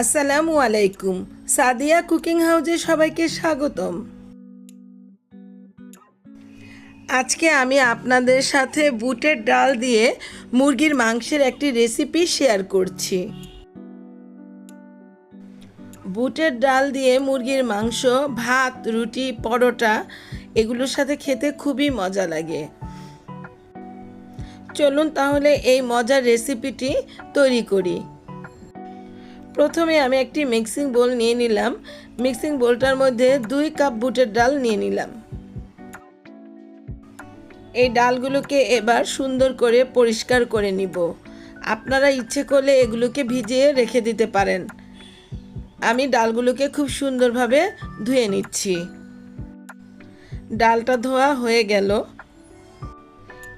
আসসালামু আলাইকুম। সাদিয়া কুকিং হাউজে সবাইকে স্বাগতম। আজকে আমি আপনাদের সাথে বুটের ডাল দিয়ে মুরগির মাংসের একটি রেসিপি শেয়ার করছি। বুটের ডাল দিয়ে মুরগির মাংস, ভাত, রুটি, পরোটা এগুলোর সাথে খেতে খুবই মজা লাগে। চলুন তাহলে এই মজার রেসিপিটি তৈরি করি। প্রথমে আমি একটি মিক্সিং বোল নিয়ে নিলাম। মিক্সিং বোলটার মধ্যে দুই কাপ বুটের ডাল নিয়ে নিলাম। এই ডালগুলোকে এবার সুন্দর করে পরিষ্কার করে নিব। আপনারা ইচ্ছে করলে এগুলোকে ভিজিয়ে রেখে দিতে পারেন। আমি ডালগুলোকে খুব সুন্দরভাবে ধুয়ে নিচ্ছি। ডালটা ধোয়া হয়ে গেল।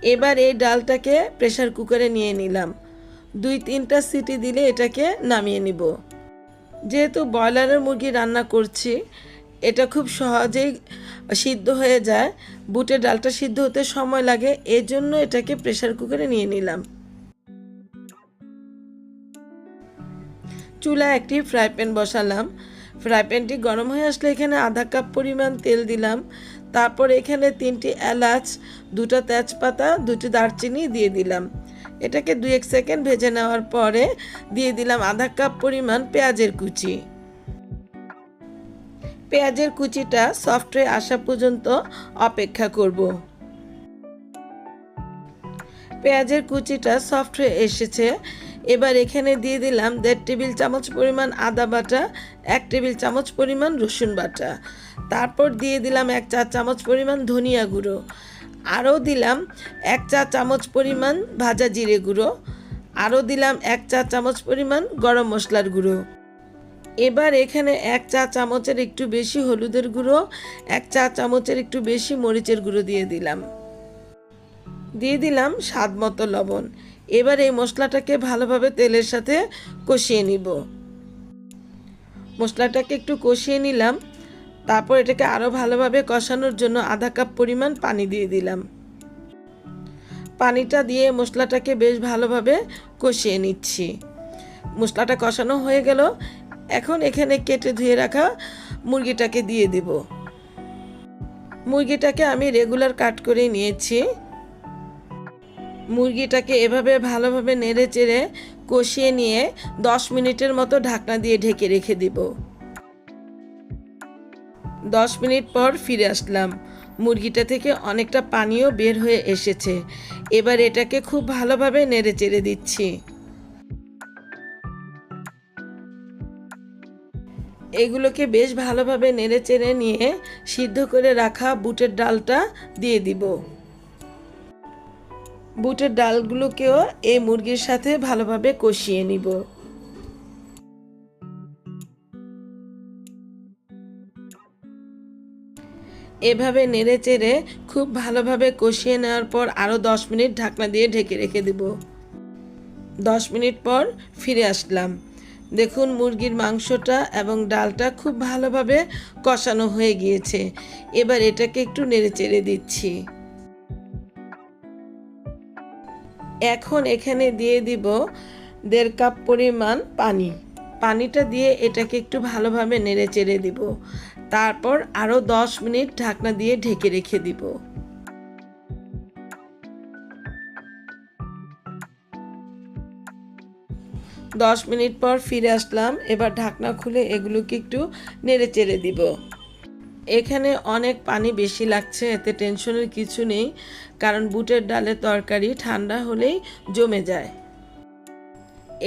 এবার এই ডালটাকে প্রেসার কুকারে নিয়ে নিলাম। দুই তিনটা সিটি দিলে এটাকে নামিয়ে নিব। যেহেতু ব্রয়লারের মুরগি রান্না করছি, এটা খুব সহজেই সিদ্ধ হয়ে যায়। বুটের ডালটা সিদ্ধ হতে সময় লাগে, এজন্য এটাকে প্রেসার কুকারে নিয়ে নিলাম। চুলা একটি ফ্রাই প্যান বসালাম। ফ্রাই প্যানটি গরম হয়ে আসলে এখানে আধা কাপ পরিমাণ তেল দিলাম। তারপর এখানে তিনটি এলাচ, দুটো তেজপাতা, দুটি দারচিনি দিয়ে দিলাম। এটাকে দুই এক সেকেন্ড ভেজে নেওয়ার পরে দিয়ে দিলাম আধা কাপ পরিমাণ পেঁয়াজের কুচি। পেঁয়াজের কুচিটা সফট হয়ে আসা পর্যন্ত অপেক্ষা করব। পেঁয়াজের কুচিটা সফট হয়ে এসেছে। এবার এখানে দিয়ে দিলাম দেড় টেবিল চামচ পরিমাণ আদা বাটা, এক টেবিল চামচ পরিমাণ রসুন বাটা। তারপর দিয়ে দিলাম এক চা চামচ পরিমাণ ধনিয়া গুঁড়ো। আরও দিলাম এক চা চামচ পরিমাণ ভাজা জিরে গুঁড়ো। আরও দিলাম এক চা চামচ পরিমাণ গরম মশলার গুঁড়ো। এবার এখানে এক চা চামচের একটু বেশি হলুদের গুঁড়ো, এক চা চামচের একটু বেশি মরিচের গুঁড়ো দিয়ে দিলাম। দিয়ে দিলাম স্বাদ মতো লবণ। এবার এই মশলাটাকে ভালোভাবে তেলের সাথে কষিয়ে নিব। মশলাটাকে একটু কষিয়ে নিলাম। তারপর এটাকে আরও ভালোভাবে কষানোর জন্য আধা কাপ পরিমাণ পানি দিয়ে দিলাম। পানিটা দিয়ে মশলাটাকে বেশ ভালোভাবে কষিয়ে নিচ্ছি। মশলাটা কষানো হয়ে গেল। এখন এখানে কেটে ধুয়ে রাখা মুরগিটাকে দিয়ে দিব। মুরগিটাকে আমি রেগুলার কাট করে নিয়েছি। মুরগিটাকে এভাবে ভালোভাবে নেড়ে চেড়ে কষিয়ে নিয়ে দশ মিনিটের মতো ঢাকনা দিয়ে ঢেকে রেখে দিব। দশ মিনিট পর ফিরে আসলাম। মুরগিটা থেকে অনেকটা পানিও বের হয়ে এসেছে। এবার এটাকে খুব ভালোভাবে নেড়ে চেড়ে দিচ্ছি। এগুলোকে বেশ ভালোভাবে নেড়ে চেড়ে নিয়ে সিদ্ধ করে রাখা বুটের ডালটা দিয়ে দিব। বুটের ডালগুলোকেও এই মুরগির সাথে ভালোভাবে কষিয়ে নিব। এভাবে নেড়ে চেড়ে খুব ভালোভাবে কষিয়ে নেওয়ার পর আরও দশ মিনিট ঢাকনা দিয়ে ঢেকে রেখে দেব। দশ মিনিট পর ফিরে আসলাম। দেখুন মুরগির মাংসটা এবং ডালটা খুব ভালোভাবে কষানো হয়ে গিয়েছে। এবার এটাকে একটু নেড়ে চেড়ে দিচ্ছি। এখন এখানে দিয়ে দিব দেড় কাপ পরিমাণ পানি। পানিটা দিয়ে এটাকে একটু ভালোভাবে নেড়ে চেড়ে দিব। তারপর আরও দশ মিনিট ঢাকনা দিয়ে ঢেকে রেখে দিব। দশ মিনিট পর ফিরে আসলাম, এবার ঢাকনা খুলে এগুলোকে একটু নেড়ে চেড়ে দিব। এখানে অনেক পানি বেশি লাগছে, এতে টেনশনের কিছু নেই, কারণ বুটের ডালের তরকারি ঠান্ডা হলেই জমে যায়।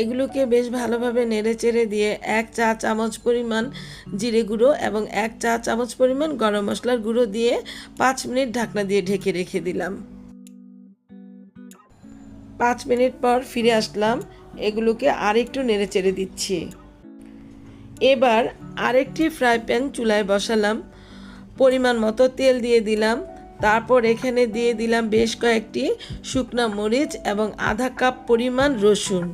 এগুলোকে বেশ ভালোভাবে নেড়েচেড়ে দিয়ে এক চা চামচ পরিমাণ জিরে গুঁড়ো এবং এক চা চামচ পরিমাণ গরম মশলার গুঁড়ো দিয়ে পাঁচ মিনিট ঢাকনা দিয়ে ঢেকে রেখে দিলাম। পাঁচ মিনিট পর ফিরে আসলাম, এগুলোকে আরেকটু নেড়ে চেড়ে দিচ্ছি। এবার আরেকটি ফ্রাই প্যান চুলায় বসালাম, পরিমাণ মতো তেল দিয়ে দিলাম, তারপর এখানে দিয়ে দিলাম বেশ কয়েকটি শুকনো মরিচ এবং আধা কাপ পরিমাণ রসুন।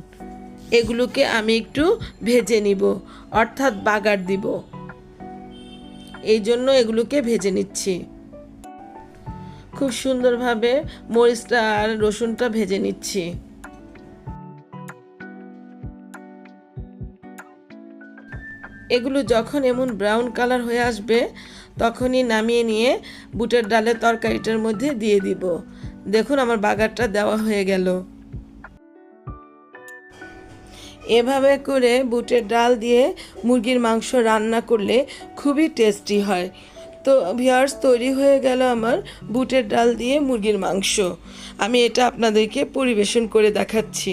এগুলোকে আমি একটু ভেজে নিব, অর্থাৎ বাগার দিব। এই জন্য এগুলোকে ভেজে নিচ্ছি। খুব সুন্দরভাবে মরিচটা আর রসুনটা ভেজে নিচ্ছি। এগুলো যখন এমন ব্রাউন কালার হয়ে আসবে, তখনই নামিয়ে নিয়ে বুটের ডালের তরকারিটার মধ্যে দিয়ে দিব। দেখুন আমার বাগারটা দেওয়া হয়ে গেল। এভাবে করে বুটের ডাল দিয়ে মুরগির মাংস রান্না করলে খুবই টেস্টি হয়। তো ভিয়ার্স তৈরি হয়ে গেল আমার বুটের ডাল দিয়ে মুরগির মাংস। আমি এটা আপনাদেরকে পরিবেশন করে দেখাচ্ছি।